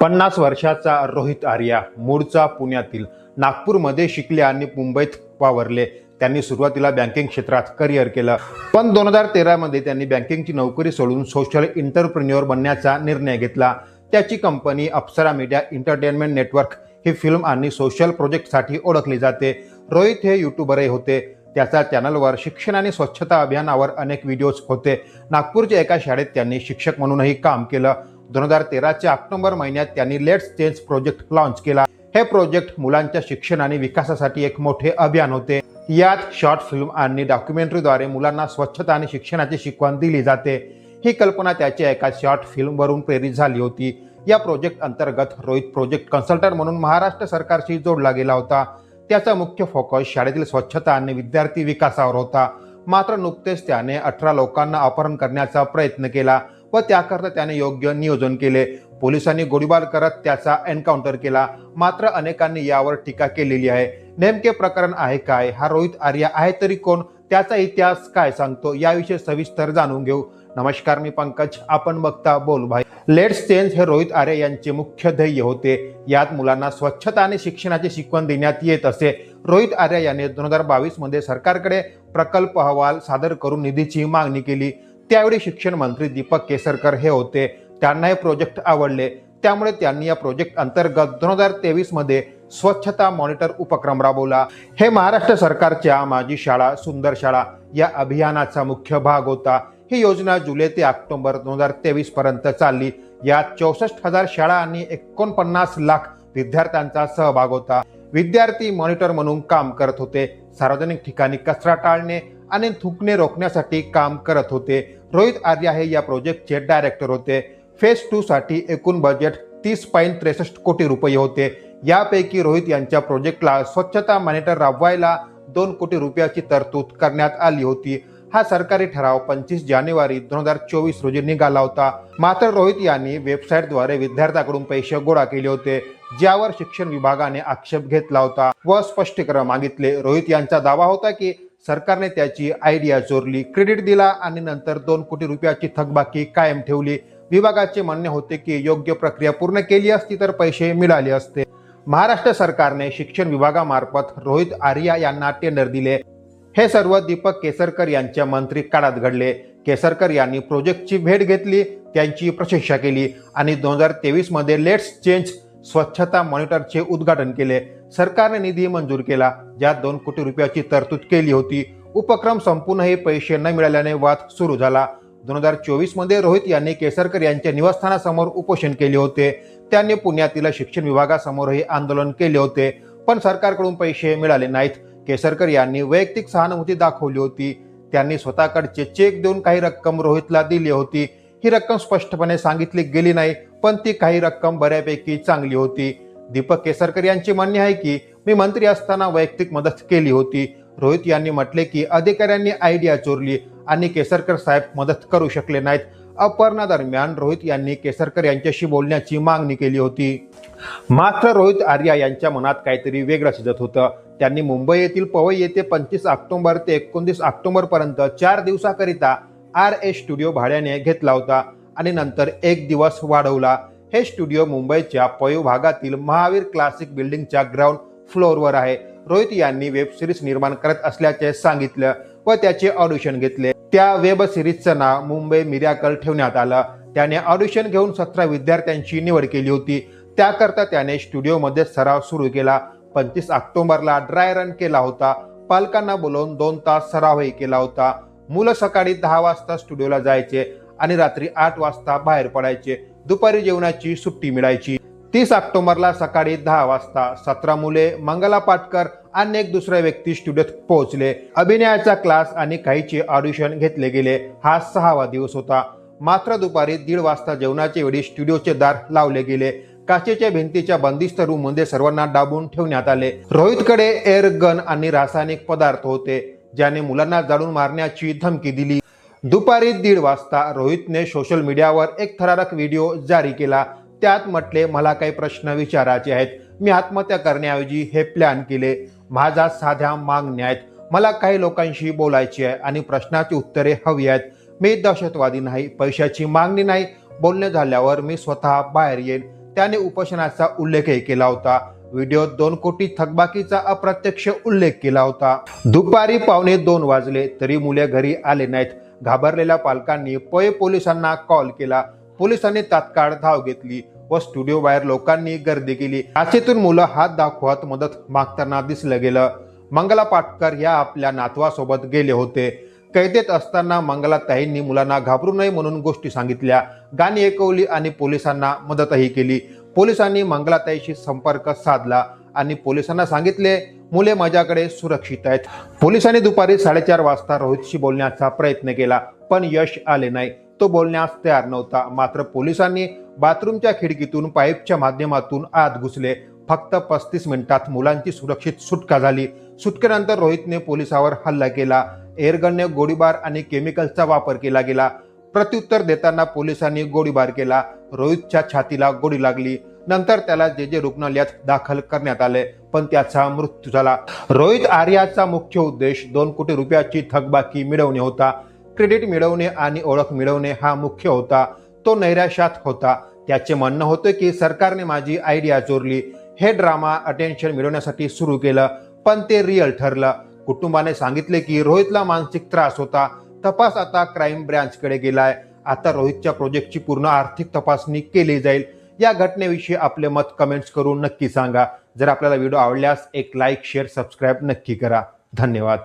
पन्नास वर्षाचा रोहित आर्या मूळचा पुण्यातील नागपूरमध्ये शिकले आणि मुंबईत वावरले. त्यांनी सुरुवातीला बँकिंग क्षेत्रात करिअर केलं. पण दोन हजार तेरामध्ये त्यांनी बँकिंगची नोकरी सोडून सोशल इंटरप्रिन्युअर बनण्याचा निर्णय घेतला. त्याची company Apsara media entertainment network ही फिल्म आणि सोशल प्रोजेक्टसाठी ओळखली जाते. रोहित हे युट्यूबरही होते. त्याचा चॅनलवर शिक्षण आणि स्वच्छता अभियानावर अनेक व्हिडिओज होते. नागपूरच्या एका शाळेत त्यांनी शिक्षक म्हणूनही काम केलं. दोन हजार तेराच्या ऑक्टोबर महिन्यात त्यांनी लेट्स चेंज प्रोजेक्ट लॉन्च केला. हे प्रोजेक्ट मुलांच्या शिक्षण आणि विकासासाठी एक मोठे अभियान होते. यात शॉर्ट फिल्म आणि डॉक्युमेंटरीद्वारे मुलांना स्वच्छता आणि शिक्षणाची शिकवण दिली जाते. ही कल्पना त्याच्या एका शॉर्ट फिल्मवरून प्रेरित झाली होती. या प्रोजेक्ट अंतर्गत रोहित प्रोजेक्ट कन्सल्टंट म्हणून महाराष्ट्र सरकारशी जोडला गेला होता. त्याचा मुख्य फोकस शाळेतील स्वच्छता आणि विद्यार्थी विकासावर होता. मात्र नुकतेच त्याने अठरा लोकांना अपहरण करण्याचा प्रयत्न केला. व त्याकरता त्याने योग्य नियोजन केले. पोलिसांनी गोळीबार करत त्याचा एन्काउंटर केला. मात्र अनेकांनी यावर टीका केलेली आहे. नेमके प्रकरण आहे काय? हा रोहित आर्या आहे तरी कोण? त्याचा इतिहास काय सांगतो? याविषयी सविस्तर जाणून घेऊ. नमस्कार मी पंकज. आपण बघता बोल भाई. लेट्स चेंज हे रोहित आर्य यांचे मुख्य ध्येय होते. यात मुलांना स्वच्छता आणि शिक्षणाची शिकवण देण्यात येत असे. रोहित आर्य याने दोन हजार बावीसमध्ये सरकारकडे प्रकल्प अहवाल सादर करून निधीची मागणी केली. त्यावेळी शिक्षण मंत्री दीपक केसरकर हे होते. त्यांना हे प्रोजेक्ट आवडले. त्यामुळे त्यांनी या प्रोजेक्ट अंतर्गत दोन हजार तेवीसमध्ये स्वच्छता मॉनिटर उपक्रम राबवला. हे महाराष्ट्र सरकारच्या माझी शाळा सुंदर शाळा या अभियानाचा मुख्य भाग होता. ही योजना जुलै ते ऑक्टोबर दोन हजार तेवीस पर्यंत चालली. यात चौसष्ट हजार शाळा आणि एकोणपन्नास लाख विद्यार्थ्यांचा सहभाग होता. विद्यार्थी मॉनिटर म्हणून काम करत होते. सार्वजनिक ठिकाणी कचरा टाळणे आणि थुकणे रोखण्यासाठी काम करत होते. रोहित आर्या हे या प्रोजेक्टचे डायरेक्टर होते. फेज टू साठी एकूण बजेट तीस पॉईंट त्रेसष्ट कोटी रुपये होते. यापैकी रोहित यांच्या प्रोजेक्टला स्वच्छता मॉनिटर राबवायला दोन कोटी रुपयाची तरतूद करण्यात आली होती. हा सरकारी ठराव पंचवीस जानेवारी दोन हजार चोवीस रोजी निघाला होता. मात्र रोहित यांनी वेबसाईटद्वारे विद्यार्थ्याकडून पैसे गोळा केले होते ज्यावर शिक्षण विभागाने आक्षेप घेतला होता. व स्पष्टीकरण मागितले. रोहित यांचा दावा होता की सरकारने त्याची आयडिया चोरली क्रेडिट दिला आणि नंतर दोन कोटी रुपयाची थकबाकी कायम ठेवली. विभागाचे म्हणणे होते की योग्य प्रक्रिया पूर्ण केली असती तर पैसे मिळाले असते. महाराष्ट्र सरकारने शिक्षण विभागामार्फत रोहित आर्या यांना टेंडर दिले. हे सर्व दीपक केसरकर यांच्या मंत्री काळात घडले. केसरकर यांनी प्रोजेक्टची भेट घेतली त्यांची प्रशंसा केली आणि दोन हजार तेवीसमध्ये लेट्स चेंज स्वच्छता मॉनिटरचे उद्घाटन केले. सरकारने निधी मंजूर केला ज्यात दोन कोटी रुपयाची तरतूद केली होती. उपक्रम संपूर्णही पैसे न मिळाल्याने वाद सुरू झाला. दोन हजार चोवीसमध्ये रोहित यांनी केसरकर यांच्या निवासस्थानासमोर उपोषण केले होते. त्यांनी पुण्यातील शिक्षण विभागासमोरही आंदोलन केले होते पण सरकारकडून पैसे मिळाले नाहीत. केसरकर यांनी वैयक्तिक सहानुभूती दाखवली होती. त्यांनी स्वतःकडचे चेक देऊन काही रक्कम रोहितला दिली होती. ही रक्कम स्पष्टपणे सांगितली गेली नाही पण ती काही रक्कम बऱ्यापैकी चांगली होती. दीपक केसरकर यांचे म्हणणे आहे की मी मंत्री असताना वैयक्तिक मदत केली होती. रोहित यांनी म्हटले की अधिकाऱ्यांनी आयडिया चोरली आणि केसरकर साहेब मदत करू शकले नाहीत. अपहरणादरम्यान रोहित यांनी केसरकर यांच्याशी बोलण्याची मागणी केली होती. मात्र रोहित आर्या यांच्या मनात काहीतरी वेगळं शिजत होतं. त्यांनी मुंबई येथील पवई येथे पंचवीस ऑक्टोबर ते एकोणतीस ऑक्टोबर पर्यंत चार दिवसाकरिता आर ए स्टुडिओ भाड्याने घेतला होता आणि नंतर एक दिवस वाढवला. हे स्टुडिओ मुंबईच्या पवई भागातील महावीर क्लासिक बिल्डिंगच्या ग्राउंड फ्लोअरवर आहे. रोहित यांनी वेब सिरीज निर्माण करत असल्याचे सांगितलं व त्याचे ऑडिशन घेतले. त्या वेब सिरीजचं नाव मुंबई मिराकल ठेवण्यात आलं. त्याने ऑडिशन घेऊन सतरा विद्यार्थ्यांची निवड केली होती. त्याकरता त्याने स्टुडिओमध्ये सराव सुरू केला. पंचवीस ऑक्टोबरला ड्राय रन केला होता. पालकांना बोलवून दोन तास सरावही केला होता. मुलं सकाळी दहा वाजता स्टुडिओला जायचे आणि रात्री आठ वाजता बाहेर पडायचे. दुपारी जेवणाची सुट्टी मिळायची. तीस ऑक्टोबरला सकाळी दहा वाजता सतरा मुले मंगला पाटकर आणि एक दुसऱ्या व्यक्ती स्टुडिओत पोहोचले. अभिनयाचा क्लास आणि काहीचे ऑडिशन घेतले गेले. हा सहावा दिवस होता. मात्र दुपारी दीड वाजता जेवणाच्या वेळी स्टुडिओचे दार लावले गेले. काचेच्या भिंतीच्या बंदिस्त रूममध्ये सर्वांना डाबून ठेवण्यात आले. रोहितकडे एअर गन आणि रासायनिक पदार्थ होते ज्याने मुलांना जाळून मारण्याची धमकी दिली. दुपारी दीड वाजता रोहितने सोशल मीडियावर एक थरारक व्हिडिओ जारी केला. त्यात म्हटले मला काही प्रश्न विचारायचे आहेत. मी आत्महत्या करण्याऐवजी हे प्लॅन केले. माझा साध्या मागण्या आहेत. मला काही लोकांशी बोलायची आहे आणि प्रश्नाची उत्तरे हवी आहेत. मी दहशतवादी नाही पैशाची मागणी नाही. बोलणे झाल्यावर मी स्वतः बाहेर येईन. त्याने उपोषणाचा उल्लेखही केला होता. व्हिडिओत दोन कोटी थकबाकीचा अप्रत्यक्ष उल्लेख केला होता. दुपारी पावणे दोन वाजले तरी मुले घरी आले नाहीत. घाबरलेल्या पालकांनी पय पोलिसांना कॉल केला. पोलिसांनी तात्काळ धाव घेतली व स्टुडिओ बाहेर लोकांनी गर्दी केली. आशेतून मुलं हात दाखवत मदत मागताना दिसलं गेलं. मंगला पाटकर या आपल्या नातवासोबत गेले होते. कैदेत असताना मंगलाताईंनी मुलांना घाबरू नये म्हणून गोष्टी सांगितल्या. गाणी ऐकवली आणि पोलिसांना मदतही केली. पोलिसांनी मंगलाताईशी संपर्क साधला आणि पोलिसांना सांगितले मुले माझ्याकडे सुरक्षित आहेत. पोलिसांनी दुपारी साडेचार वाजता रोहितशी बोलण्याचा प्रयत्न केला पण यश आले नाही. तो बोलण्यास तयार नव्हता. मात्र पोलिसांनी बाथरूमच्या खिडकीतून पाईपच्या माध्यमातून आत घुसले. फक्त पस्तीस मिनिटात मुलांची सुरक्षित सुटका झाली. सुटकेनंतर रोहितने पोलिसावर हल्ला केला. एअरगनने गोळीबार आणि केमिकलचा वापर केला गेला. प्रत्युत्तर देताना पोलिसांनी गोळीबार केला. रोहितच्या छातीला गोळी लागली. नंतर त्याला जे जे रुग्णालयात दाखल करण्यात आले पण त्याचा मृत्यू झाला. रोहित आर्याचा मुख्य उद्देश दोन कोटी रुपयाची थकबाकी मिळवणे होता. क्रेडिट मिळवणे आणि ओळख मिळवणे हा मुख्य होता. तो नैराश्यात होता. त्याचे म्हणणं होतं की सरकारने माझी आयडिया चोरली. हे ड्रामा अटेन्शन मिळवण्यासाठी सुरू केलं पण ते रिअल ठरलं. कुटुंबाने सांगितले की रोहितला मानसिक त्रास होता. तपास आता क्राईम ब्रँचकडे गेलाय. आता रोहितच्या प्रोजेक्टची पूर्ण आर्थिक तपासणी केली जाईल. या घटनेविषयी आपले मत कमेंट्स करून नक्की सांगा. जर आपल्याला व्हिडिओ आवडल्यास एक लाईक शेअर सबस्क्राईब नक्की करा. धन्यवाद.